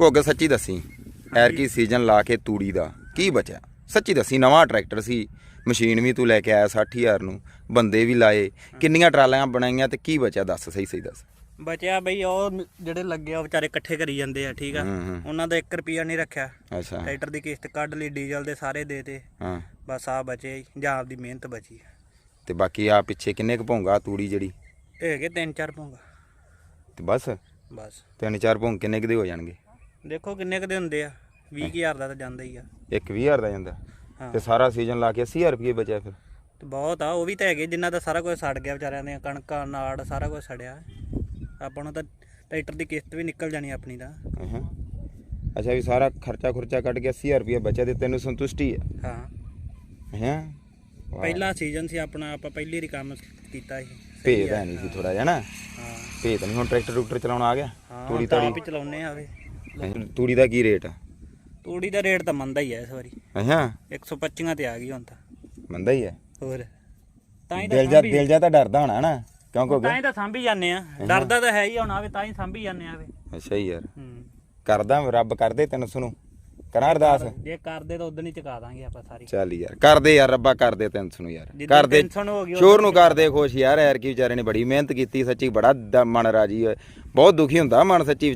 ਘੁੱਗ ਸੱਚੀ ਦੱਸੀ ਐਰ ਕੀ ਸੀਜ਼ਨ ਲਾ ਕੇ ਤੂੜੀ ਦਾ ਕੀ ਬਚਿਆ? ਸੱਚੀ ਦੱਸੀ ਨਵਾਂ ਟਰੈਕਟਰ ਸੀ ਮਸ਼ੀਨ ਵੀ ਤੂੰ ਲੈ ਕੇ ਆਇਆ 60000 ਨੂੰ ਬੰਦੇ ਵੀ ਲਾਏ ਕਿੰਨੀਆਂ ਟਰਾਲੀਆਂ ਬਣਾਈਆਂ ਤੇ ਕੀ ਬਚਿਆ? ਦੱਸ ਸਹੀ ਸਹੀ ਦੱਸ। ਬਚਿਆ ਬਈ ਉਹ ਜਿਹੜੇ ਲੱਗੇ ਆ ਵਿਚਾਰੇ ਇਕੱਠੇ ਕਰੀ ਜਾਂਦੇ ਆ ਠੀਕ ਆ। ਉਹਨਾਂ ਦਾ 1 ਰੁਪਿਆ ਨਹੀਂ ਰੱਖਿਆ। ਅੱਛਾ। ਟਰੈਕਟਰ ਦੀ ਕਿਸ਼ਤ ਕੱਢ ਲਈ ਡੀਜ਼ਲ ਦੇ ਸਾਰੇ ਦੇ ਤੇ। ਹਾਂ। ਬਸ ਆ ਬਚੇ ਜਾਂ ਆਪਦੀ ਮਿਹਨਤ ਬਚੀ ਤੇ ਬਾਕੀ ਆ ਪਿੱਛੇ ਕਿੰਨੇ ਕੁ ਭੋਂਗਾ ਤੂੜੀ ਜਿਹੜੀ? ਇਹ ਹੈਗੇ ਤਿੰਨ ਚਾਰ ਪਉਂਗਾ ਤੇ ਬਸ? ਬਸ। ਤਿੰਨ ਚਾਰ ਭੋਂਗ ਕਿੰਨੇ ਕੁ ਦੇ ਹੋ ਜਾਣਗੇ? ਦੇਖੋ ਕਿੰਨੇ ਕਦੇ ਹੁੰਦੇ ਆ 20000 ਦਾ ਤਾਂ ਜਾਂਦਾ ਹੀ ਆ। ਇੱਕ 20000 ਦਾ ਜਾਂਦਾ। ਹਾਂ। ਤੇ ਸਾਰਾ ਸੀਜ਼ਨ ਲਾ ਕੇ 80000 ਰੁਪਏ ਬਚਿਆ ਫਿਰ। ਤੇ ਬਹੁਤ ਆ ਉਹ ਵੀ ਤਾਂ ਹੈਗੇ ਜਿਨ੍ਹਾਂ ਦਾ ਸਾਰਾ ਕੁਝ ਸੜ ਗਿਆ ਵਿਚਾਰਿਆਂ ਦੀਆਂ ਕਣਕਾਂ ਨਾੜ ਸਾਰਾ ਕੁਝ ਸੜਿਆ। ਆਪਾਂ ਨੂੰ ਤਾਂ ਟਰੈਕਟਰ ਦੀ ਕਿਸ਼ਤ ਵੀ ਨਿਕਲ ਜਾਣੀ ਆਪਣੀ ਦਾ ਅੱਛਾ ਵੀ ਸਾਰਾ ਖਰਚਾ ਖੁਰਚਾ ਕੱਢ ਕੇ 80000 ਰੁਪਏ ਬਚਿਆ ਤੇ ਤੈਨੂੰ ਸੰਤੁਸ਼ਟੀ ਹੈ। ਹਾਂ ਹੈ ਪਹਿਲਾ ਸੀਜ਼ਨ ਸੀ ਆਪਣਾ ਆਪਾਂ ਪਹਿਲੀ ਵਾਰੀ ਕੰਮ ਕੀਤਾ ਸੀ। ਭੇਦ ਹੈ ਨਹੀਂ ਸੀ ਥੋੜਾ ਜਿਹਾ ਨਾ। ਹਾਂ। ਭੇਦ ਨਹੀਂ ਹੁਣ ਟਰੈਕਟਰ ਟਰੂਕਟਰ ਚਲਾਉਣਾ ਆ ਗਿਆ। ਹਾਂ ਤੂੜੀ ਤਾਂ ਆਪ ਹੀ ਚਲਾਉਨੇ ਆਵੇ ਤੂੜੀ ਦਾ ਕੀ ਰੇਟ ਆ? ਤੂੜੀ ਦਾ ਰੇਟ ਤਾਂ ਮੰਦਾ ਹੀ ਆ ਇਸ ਵਾਰੀ। ਅੱਛਾ 125 ਤੇ ਆ ਗਈ ਹੁਣ ਤਾਂ। ਮੰਦਾ ਹੀ ਹੈ ਹੋਰ। ਤਾਂ ਹੀ ਦਿਲ ਜਾ ਦਿਲ ਜਾ ਤਾਂ ਡਰਦਾ ਹੋਣਾ ਨਾ। ਕਿਉਂ ਕੋ ਤਾਂ ਹੀ ਤਾਂ ਸਾਂਭੀ ਜਾਂਦੇ ਆ। ਡਰਦਾ ਤਾਂ ਹੈ ਹੀ ਹੁਣ ਆਵੇ ਤਾਂ ਹੀ ਸਾਂਭੀ ਜਾਂਦੇ ਆਵੇ। ਅੱਛਾ ਹੀ ਯਾਰ। ਹੂੰ। ਕਰਦਾ ਰੱਬ ਕਰਦੇ ਤੈਨੂੰ ਸੁਣੂ। ਕਰਾਂ ਅਰਦਾਸ? ਜੇ ਕਰਦੇ ਤਾਂ ਉਦੋਂ ਹੀ ਚੁਕਾ ਦਾਂਗੇ ਆਪਾਂ ਸਾਰੀ। ਚੱਲ ਯਾਰ ਕਰਦੇ ਯਾਰ ਰੱਬਾ ਕਰਦੇ ਤੈਨੂੰ ਸੁਣੂ ਯਾਰ। ਕਰਦੇ ਟੈਨਸ਼ਨ ਹੋ ਸ਼ੋਰ ਨੂੰ ਕਰਦੇ ਖੁਸ਼ ਯਾਰ ਯਾਰ ਕੀ ਵਿਚਾਰੇ ਨੇ ਬੜੀ ਮਿਹਨਤ ਕੀਤੀ ਸੱਚੀ ਬੜਾ ਮਨ ਰਾਜੀ ਹੈ ਬਹੁਤ ਦੁਖੀ ਹੁੰਦਾ ਮਨ ਸੱਚੀ